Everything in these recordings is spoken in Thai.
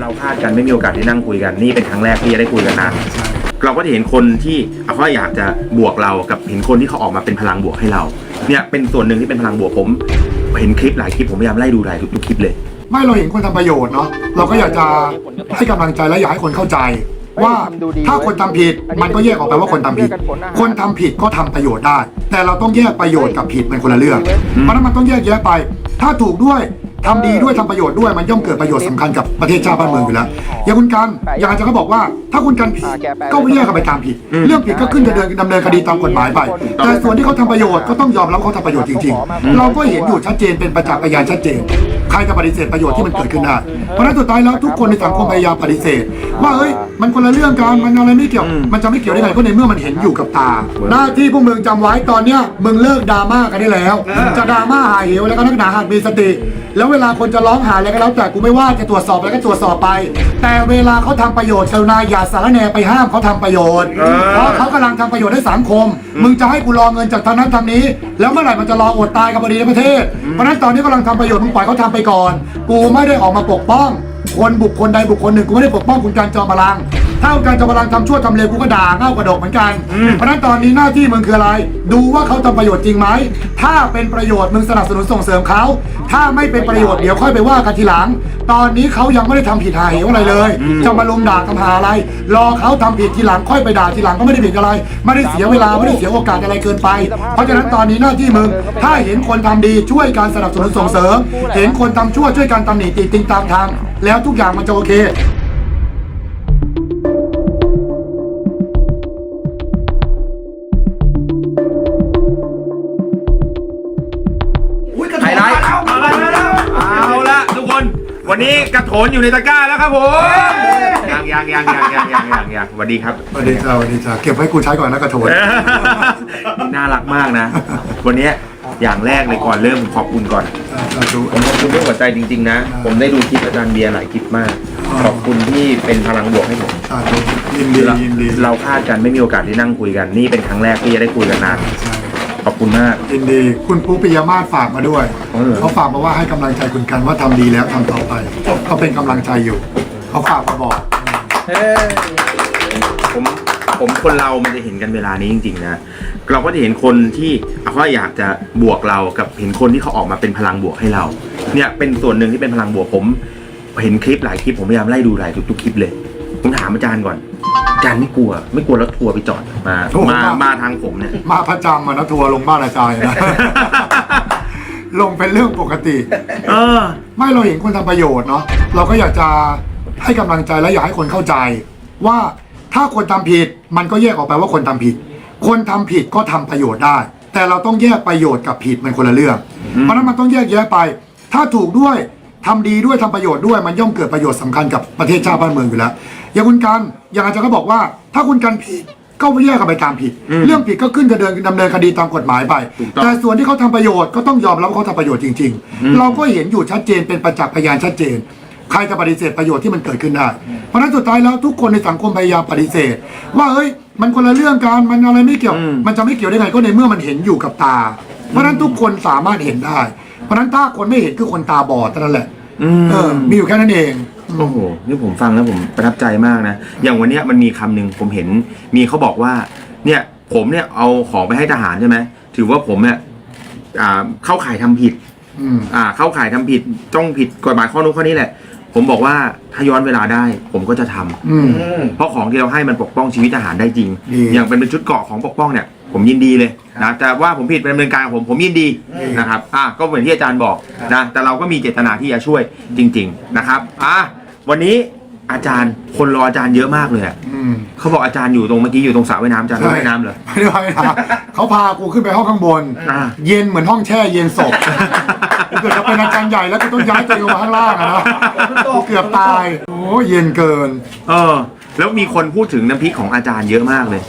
เราพลาดกันไม่มีโอกาสได้นั่งคุยกันนี่เป็นครั้งแรกที่จะได้คุยกันนานเราก็จะเห็นคนที่เขาอยากจะบวกเรากับเห็นคนที่เขาออกมาเป็นพลังบวกให้เรา เนี่ยเป็นส่วนหนึ่งที่เป็นพลังบวกผม เห็นคลิปหลายคลิปผมพยายามไล่ดูหลายทุกๆคลิปเลย ไม่เราเห็นคนทำประโยชน์เนาะเราก็อยากจะให้กำลังใจและอยากให้คนเข้าใจ ว่าถ้าคนทำผิดมันก็แยกออกไปว่าคนทำผิด คนทำผิดก็ทำประโยชน์ได้ แต่เราต้องแยกประโยชน์กับผิดเป็นคนละเรื่องเพราะฉะนั้นมันต้องแยกแยะไป ถ้าถูกด้วย ทำดีด้วยทำประโยชน์ด้วยมันย่อมเกิดประโยชน์สำคัญกับประเทศชาติบ้านเมืองอยู่แล้วอย่างคุณกันอย่างอาจารย์ก็บอกว่า ถ้าคุณกันผิดก็แยกกันไปตามผิด เรื่องผิดก็ขึ้นจะเดินดำเนินคดีตามกฎหมายไป แต่ส่วนที่เขาทำประโยชน์ก็ต้องยอมรับเขาทำประโยชน์จริงๆ เราก็เห็นอยู่ชัดเจนเป็นประจักษ์พยานชัดเจนใครจะปฏิเสธประโยชน์ที่มันเกิดขึ้นได้ เพราะฉะนั้นสุดท้ายแล้วทุกคนในสังคมพยายามปฏิเสธ ว่าเฮ้ยมันคนละเรื่องกันมันอะไรไม่เกี่ยว มันจะไม่เกี่ยวได้ไงก็ในเมื่อมันเห็นอยู่กับตา หน้าที่พวกมึงจำไว้ตอนเนี้ยมึงเลิกดราม่ากันได้แล้ว จะดราม่าหาเหวแล้วก็นักหนาหัดมีสติ แล้วเวลาคนจะร้องหาอะไรก็แล้วแต่กูไม่ว่าจะตรวจสอบอะไรก็ตรวจสอบไป แต่เวลาเขาทำประโยชน์กรุณาอย่าสารแหนไปห้ามเขาทำประโยชน์เพราะเขากำลังทำประโยชน์ให้สังคม มึงจะให้กูรอเงินจากทางนั้นทางนี้ แล้วเมื่อไหร่มันจะรออดตายกับพอดีในประเทศ เพราะฉะนั้นตอนนี้กำลังทำประโยชน์มึงปล่อยเขาทำไปก่อน กูไม่ได้ออกมาปกป้อง คนบุคคลใดบุคคลหนึ่งกูไม่ได้ปกป้องคุณการจอมพลัง ถ้าคุณการจอมพลังทำชั่วทำเลวกูก็ด่าเง่ากระดกเหมือนกันเพราะฉะนั้นตอนนี้หน้าที่มึงคืออะไร ดูว่าเขาทำประโยชน์จริงไหม ถ้าเป็นประโยชน์มึงสนับสนุนส่งเสริมเขา ถ้าไม่เป็นประโยชน์เดี๋ยวค่อยไปว่ากันทีหลัง ตอนนี้เขายังไม่ได้ทำผิดหาเหวอะไรเลย จะมาลุมด่าทำหาอะไร รอเขาทำผิดทีหลังค่อยไปด่าทีหลังก็ไม่ได้ผิดอะไร ไม่ได้เสียเวลาไม่ได้เสียโอกาสอะไรเกินไป เพราะฉะนั้นตอนนี้หน้าที่มึง ถ้าเห็นคนทำดีช่วยการสนับสนุนส่งเสริม เห็นคนทำชั่วช่วยการตำหนิติติงตามทาง แล้วทุกอย่างมันจะโอเค นนี้กระโถนอยู่ในตะกร้าแล้วครับผมยังยังยังยังยังยังยังยังสวัสดีครับ สวัสดีจ้าสวัสดีจ้าเก็บไว้กูใช้ก่อนนะกระโถนน่ารักมากนะ วันนี้อย่างแรกเลยก่อนเริ่มขอบคุณก่อนสาธุผมขอบคุณด้วยหัวใจจริง ๆ นะ ผมได้ดูคลิปอาจารย์เบียร์หลายคลิปมาก ขอบคุณที่เป็นพลังบวกให้ผมสาธุยินดีเรายินดีเราพลาดกันไม่มีโอกาสได้นั่งคุยกัน นี่เป็นครั้งแรกที่จะได้คุยกันนานใช่ขอบ คุณมาก ยินดีคุณปุ๊ปิยมาศฝากมาด้วยเออ เขาฝากมาว่าให้กำลังใจคุณกันว่าทำดีแล้วทำต่อไปเขาเป็นกำลังใจอยู่เขาฝากมาบอกผมผมคนเรามันจะเห็นกันเวลานี้จริงๆนะเราก็จะเห็นคนที่เขาอยากจะบวกเรากับเห็นคนที่เขาออกมาเป็นพลังบวกให้เรา เนี่ยเป็นส่วนหนึ่งที่เป็นพลังบวกผม เห็นคลิปหลายคลิปผมพยายามไล่ดูหลายทุกๆคลิปเลย ผมถามอาจารย์ก่อน อาจารย์ไม่กลัว ไม่กลัวรถทัวร์ไปจอดมาโอ้โห มามาทางผมเนี่ย มาประจำมานะทัวร์ลงบ้านอาจารย์นะ ลงเป็นเรื่องปกติ เออ ไม่เราเห็นคนทำประโยชน์เนาะเราก็อยากจะให้กำลังใจและอยากให้คนเข้าใจ ว่าถ้าคนทำผิดมันก็แยกออกไปว่าคนทำผิด คนทำผิดก็ทำประโยชน์ได้ แต่เราต้องแยกประโยชน์กับผิดมันคนละเรื่อง เพราะฉะนั้นมันต้องแยกแยะไป ถ้าถูกด้วย ทำดีด้วยทำประโยชน์ด้วยมันย่อมเกิดประโยชน์สำคัญกับประเทศชาติบ้านเมืองอยู่แล้ว อย่างคุณกันอย่างอาจารย์ก็บอกว่า ถ้าคุณกันผิดก็แยกกันไปตามผิด เรื่องผิดก็ขึ้นจะเดินดำเนินคดีตามกฎหมายไป ถูกต้อง แต่ส่วนที่เขาทำประโยชน์ก็ต้องยอมรับว่าเขาทำประโยชน์จริง ๆ เราก็เห็นอยู่ชัดเจนเป็นประจักษ์พยานชัดเจน ใครจะปฏิเสธประโยชน์ที่มันเกิดขึ้นได้ เพราะฉะนั้นสุดท้ายแล้วทุกคนในสังคมพยายามปฏิเสธ ว่าเฮ้ยมันคนละเรื่องกันมันอะไรไม่เกี่ยว มันจะไม่เกี่ยวได้ไงก็ในเมื่อมันเห็นอยู่กับตา เพราะฉะนั้นทุกคนสามารถเห็นได้เพ ราะฉะนั้นถ้าคนไม่เห็นคือคนตาบอดเท่านั้นแหละอืม เออมีอยู่แค่นั้นเองโอ้โห นี่ผมฟังแล้วผมประทับใจมากนะ อย่างวันเนี้ยมันมีคำหนึ่งผมเห็น มีเขาบอกว่า เนี่ยผมเนี่ยเอาของไปให้ทหารใช่ไหม ถือว่าผมเนี่ยอ่าเข้าข่ายทำผิด อืม อ่า เข้าข่ายทำผิด ต้องผิดกฎหมายข้อนู้นข้อนี้แหละ ผมบอกว่าถ้าย้อนเวลาได้ ผมก็จะทำ อืม เพราะของที่เราให้มันปกป้องชีวิตทหารได้จริง ดี อย่างเป็นเป็นชุดเกราะของปกป้องเนี่ย ผมยินดีเลยนะแต่ว่าผมผิดเป็นดำเนินการของผมผมยินดีนะครับอะก็เหมือนที่อาจารย์บอกนะแต่เราก็มีเจตนาที่จะช่วยจริง ๆนะครับอะวันนี้อาจารย์คนรออาจารย์เยอะมากเลยอะอืมเขาบอกอาจารย์อยู่ตรงเมื่อกี้อยู่ตรงสระว่ายน้ำอาจารย์ว่ายน้ำเหรอ ไม่ได้ว่ายน้ำเขาพากูขึ้นไปห้องข้างบน อ่า เย็นเหมือนห้องแช่เย็นศพกูเกิดจะเป็นอาจารย์ใหญ่แล้วกูต้องย้ายตัวเองลงมาข้างล่างอะนะกูเกือบตาย โอ้เย็นเกิน เออ แล้วมีคนพูดถึงน้ำพริกของอาจารย์เยอะมากเลย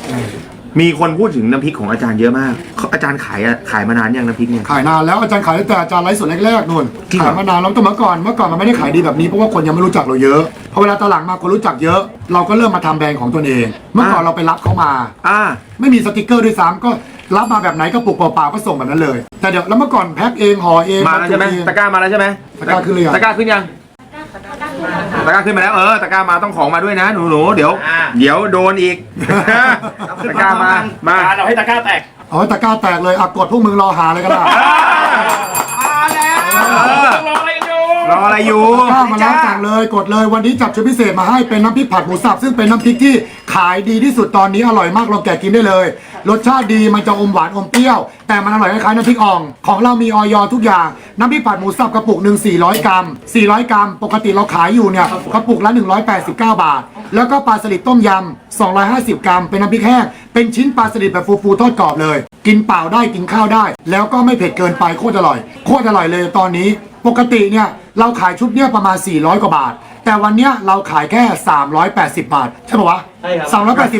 มีคนพูดถึงน้ำพริกของอาจารย์เยอะมากเขาอาจารย์ขายอะขายมานานยังน้ำพริกเนี่ย ขายนานแล้วอาจารย์ขายตั้งแต่อาจารย์ไลฟ์สดแรกๆนู่นจริงเหรอ ขายมานานแล้วแต่เมื่อก่อนเมื่อก่อนมันไม่ได้ขายดีแบบนี้เพราะว่าคนยังไม่รู้จักเราเยอะพอเวลาตอนหลังมาคนรู้จักเยอะ เราก็เริ่มมาทำแบรนด์ของตนเอง เมื่อก่อนเราไปรับเขามา อ่า ไม่มีสติกเกอร์ด้วยซ้ำก็รับมาแบบไหนก็ปลุกเปล่าๆก็ส่งแบบนั้นเลย แต่เดี๋ยวแล้วเมื่อก่อนแพ็คเองห่อเองมาแล้วใช่ไหมบรรจุเอง ตะกร้ามาแล้วใช่ไหมตะกร้าขึ้นหรือยัง ตะกร้าขึ้นยัง ตะกร้าขึ้นมาแล้วเออตะกร้ามาต้องของมาด้วยนะหนูหนูๆเดี๋ยว อ่า เดี๋ยวโดนอีกตะกร้ามามา เราให้ตะกร้าแตก เอาตะกร้าแตกเลยอะกดพวกมึงรอหาเลยก็ได้ รออะไรอยู่ข้าวมาแล้วสั่งเลยกดเลยวันนี้จับชุดพิเศษมาให้เป็นน้ำพริกผัดหมูสับซึ่งเป็นน้ำพริกที่ขายดีที่สุดตอนนี้อร่อยมากลองแกะกินได้เลย รสชาติดีมันจะอมหวานอมเปรี้ยว แต่มันอร่อยคล้ายๆน้ำพริกอ่อง ของเรามีออยทุกอย่าง น้ำพริกผัดหมูสับกระปุกหนึ่ง400 กรัม 400 กรัม ปกติเราขายอยู่เนี่ยกระปุกละ 189 บาท แล้วก็ปลาสลิดต้มยำ250 กรัม เป็นน้ำพริกแห้งเป็นชิ้นปลาสลิดแบบฟูๆทอดกรอบเลย กินเปล่าได้กินข้าวได้ แล้วก็ไม่เผ็ดเกินไปโคตรอร่อยโคตรอร่อยเลยตอนนี้ ปกติเนี่ย เราขายชุดเนี่ยประมาณ 400 กว่าบาท แต่วันเนี้ยเราขายแค่ 380 บาท ใช่ปะวะใช่ครับ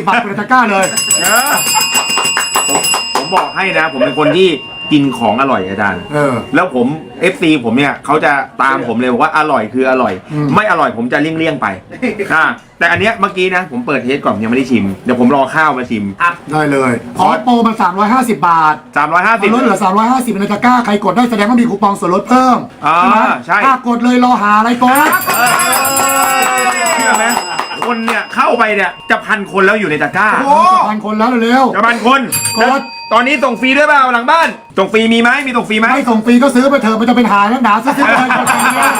380บาทเป็นตะกร้าเลยเออผมผมบอกให้นะ ผมเป็นคนที่ กินของอร่อยอาจารย์ เออ แล้วผม FC ผมเนี่ยเขาจะตามผมเลยบอกว่าอร่อยคืออร่อย อืม ไม่อร่อยผมจะเลี่ยงๆไปอ่าแต่อันเนี้ยเมื่อกี้นะผมเปิดเทสก่อนยังไม่ได้ชิมเดี๋ยวผมรอข้าวมาชิม ได้เลยอ๋อโปรมัน350 บาท350 ลดเหลือ 350ในตะกร้า ใครกดได้แสดงว่ามีคูปองส่วนลดเพิ่มอ่าไหมใช่ ถ้ากดเลยรอหาอะไรกดเชื่อไหมคนเนี่ยเข้าไปเนี่ยจะพันคนแล้วอยู่ในตะกร้าโอ้ จะพันคนแล้วเร็วจะพันคนกดแล้ว ตอนนี้ส่งฟรีด้วยเปล่าหลังบ้าน ส่งฟรีมีไหมมีส่งฟรีไหมไม่ส่งฟรีก็ซื้อไปเถอะมันจะเป็นหาแล้วหนาซื้อๆเลยกดไปเนี่ย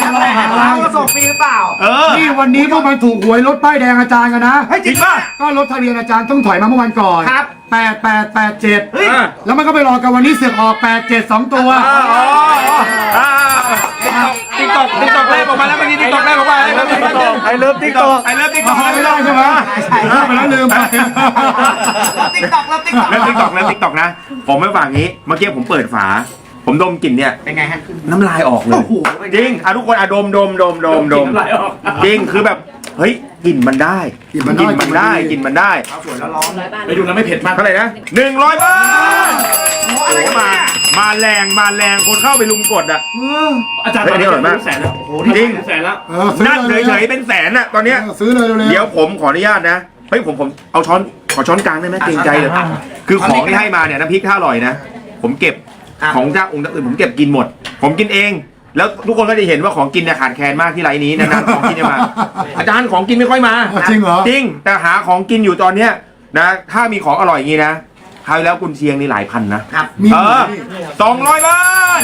จะรอหาอะไรเราก็ส่งฟรีหรือเปล่า เออนี่วันนี้พวกมันถูกหวยรถป้ายแดงอาจารย์กันนะจริงป่ะก็รถทะเบียนอาจารย์ต้องถอยมาเมื่อวันก่อนครับแปดแปดแปดเจ็ดเฮ้ยแล้วมันก็ไปรอกันวันนี้เสือกออกแปดเจ็ดสองตัวอ๋ออ๋ออ๋อ ติ๊กตอกติ๊กตอกแรกออกมาแล้วเมื่อกี้ติ๊กตอกแรกออกมาแล้วไอเลิฟติ๊กตอกไอเลิฟติ๊กตอกไม่ได้ใช่ไหมเลิกไปแล้วลืมไปติ๊กตอกแล้วติ๊กตอกเลิฟติ๊กตอกเลิฟติ๊กตอกนะ ผมไม่ฝากงี้ เมื่อกี้ผมเปิดฝา ผมดมกลิ่นเนี่ย เป็นไงฮะ น้ำลายออกเลยโอ้โหจริงอะทุกคนอะดมดมดมดมดมน้ำลายออกจริงคือแบบเฮ้ยกลิ่นมันได้กลิ่นมันได้มันได้กลิ่นมันได้ไปดูแล้วไม่เผ็ดมากเท่าไหร่นะหนึ่งร้อยบาทโอ้โหมา มาแรงมาแรงคนเข้าไปลุมกดอะอาจารย์เฮ้ยอันนี้อร่อยมากแสนแล้วโอ้โหจริง แสนแล้วเออซื้อนั่งเลยเฉยๆเป็นแสนอะตอนเนี้ยเออซื้อเลยเร็วๆ เดี๋ยวผมขออนุญาตนะ เฮ้ยผมผมเอาช้อนขอช้อนกลางได้ไหมเกรงใจเลย คือของที่ให้มาเนี่ยน้ำพริกถ้าอร่อยนะ ผมเก็บของเจ้าองค์อื่นผมเก็บกินหมด ผมกินเอง แล้วทุกคนก็จะเห็นว่าของกินเนี่ยขาดแคลนมากที่ไรนี้นานๆของกินจะมา อาจารย์ของกินไม่ค่อยมา จริงเหรอ จริง แต่หาของกินอยู่ตอนเนี้ยนะ ถ้ามีของอร่อยอย่างนี้นะ คราวที่แล้วกุนเชียงนี่หลายพันนะมีเออสองร้อยบาท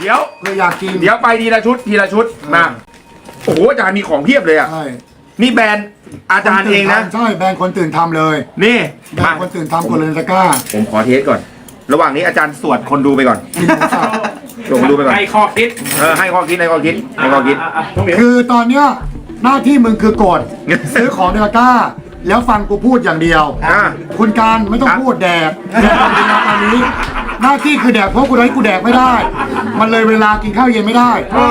เดี๋ยว เลยอยากกินเดี๋ยวไปทีละชุดทีละชุดมาโอ้โหอาจารย์มีของเพียบเลยอะ ใช่นี่แบรนด์อาจารย์เองนะ ใช่แบรนด์คนตื่นทำเลยนี่แบรมานด์คนตื่นทำกดเลยในตะกร้าผมขอเทสก่อน ระหว่างนี้อาจารย์สวดคนดูไปก่อนกินหมูสับส่งคนดูไปก่อนให้ข้อคิดเออให้ข้อคิดให้ข้อคิดให้ข้อคิดะะต้องเหมียวคือตอนเนี้ยหน้าที่มึงคือกดซื้อของในตะกร้า แล้วฟังกูพูดอย่างเดียว อ่า คุณการไม่ต้องพูดแดกแดกอย่างเดียวตอนนี้ หน้าที่คือแดกเพราะกูได้กูแดกไม่ได้ มันเลยเวลากินข้าวเย็นไม่ได้อ่า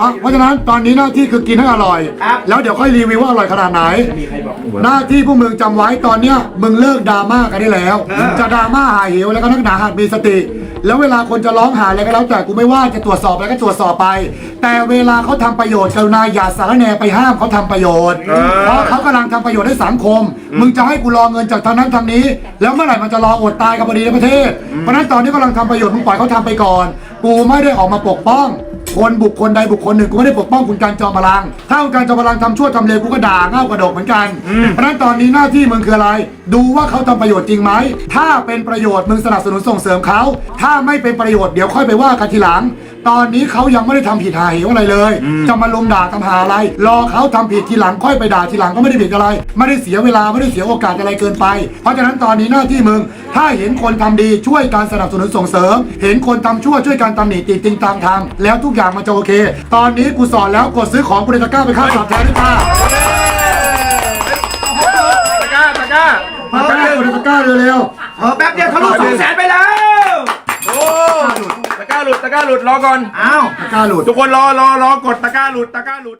อะเพราะฉะนั้นตอนนี้หน้าที่คือกินให้อร่อย แล้วเดี๋ยวค่อยรีวิวว่าอร่อยขนาดไหน หน้าที่พวกมึงจำไว้ตอนเนี้ยมึงเลิกดราม่ากันได้แล้ว จะดราม่าหาเหวแล้วก็นักหนาหัดมีสติ แล้วเวลาคนจะร้องหาอะไรก็แล้วแต่กูไม่ว่าจะตรวจสอบอะไรก็ตรวจสอบไป แต่เวลาเขาทำประโยชน์กรุณาอย่าสารแหนไปห้ามเขาทำประโยชน์เพราะเขากำลังทำประโยชน์ให้สังคม มึงจะให้กูรอเงินจากทางนั้นทางนี้ แล้วเมื่อไหร่มันจะรออดตายกับพอดีในประเทศเพราะฉะนั้นตอนนี้กำลังทำประโยชน์มึงปล่อยเขาทำไปก่อน กูไม่ได้ออกมาปกป้อง คนบุคคลใดบุคคลหนึ่งกูไม่ได้ปกป้องคุณการจอมพลัง ถ้าคุณการจอมพลังทำชั่วทำเลวกูก็ด่าเง่ากระดกเหมือนกัน เพราะฉะนั้นตอนนี้หน้าที่มึงคืออะไร ดูว่าเขาทำประโยชน์จริงไหม ถ้าเป็นประโยชน์มึงสนับสนุนส่งเสริมเขา ถ้าไม่เป็นประโยชน์เดี๋ยวค่อยไปว่ากันทีหลัง ตอนนี้เขายังไม่ได้ทำผิดหาเหวอะไรเลยจะมาลมด่าทำหาอะไร รอเขาทำผิดทีหลังค่อยไปด่าทีหลังก็ไม่ได้ผิดอะไร ไม่ได้เสียเวลาไม่ได้เสียโอกาสอะไรเกินไป เพราะฉะนั้นตอนนี้หน้าที่มึง ถ้าเห็นคนทำดีช่วยการสนับสนุนส่งเสริม เห็นคนทำชั่วช่วยการตำหนิติติงตามทางแล้วทุกอย่างมันจะโอเค ตอนนี้กูสอนแล้วกดซื้อของกูในตะกร้าไปค่าสับแทนด้วยค่ะตะกร้าตะกร้าตะกร้ากดในตะกร้าเร็วเออแป๊บเดียวทะลุสองแสนไปแล้ว โอ้ตะกร้า หลุดตะกร้าหลุดรอก่อนอ้าวๆตะกร้าหลุด ทุกคนรอรอรอกดตะกร้าหลุดตะกร้าหลุด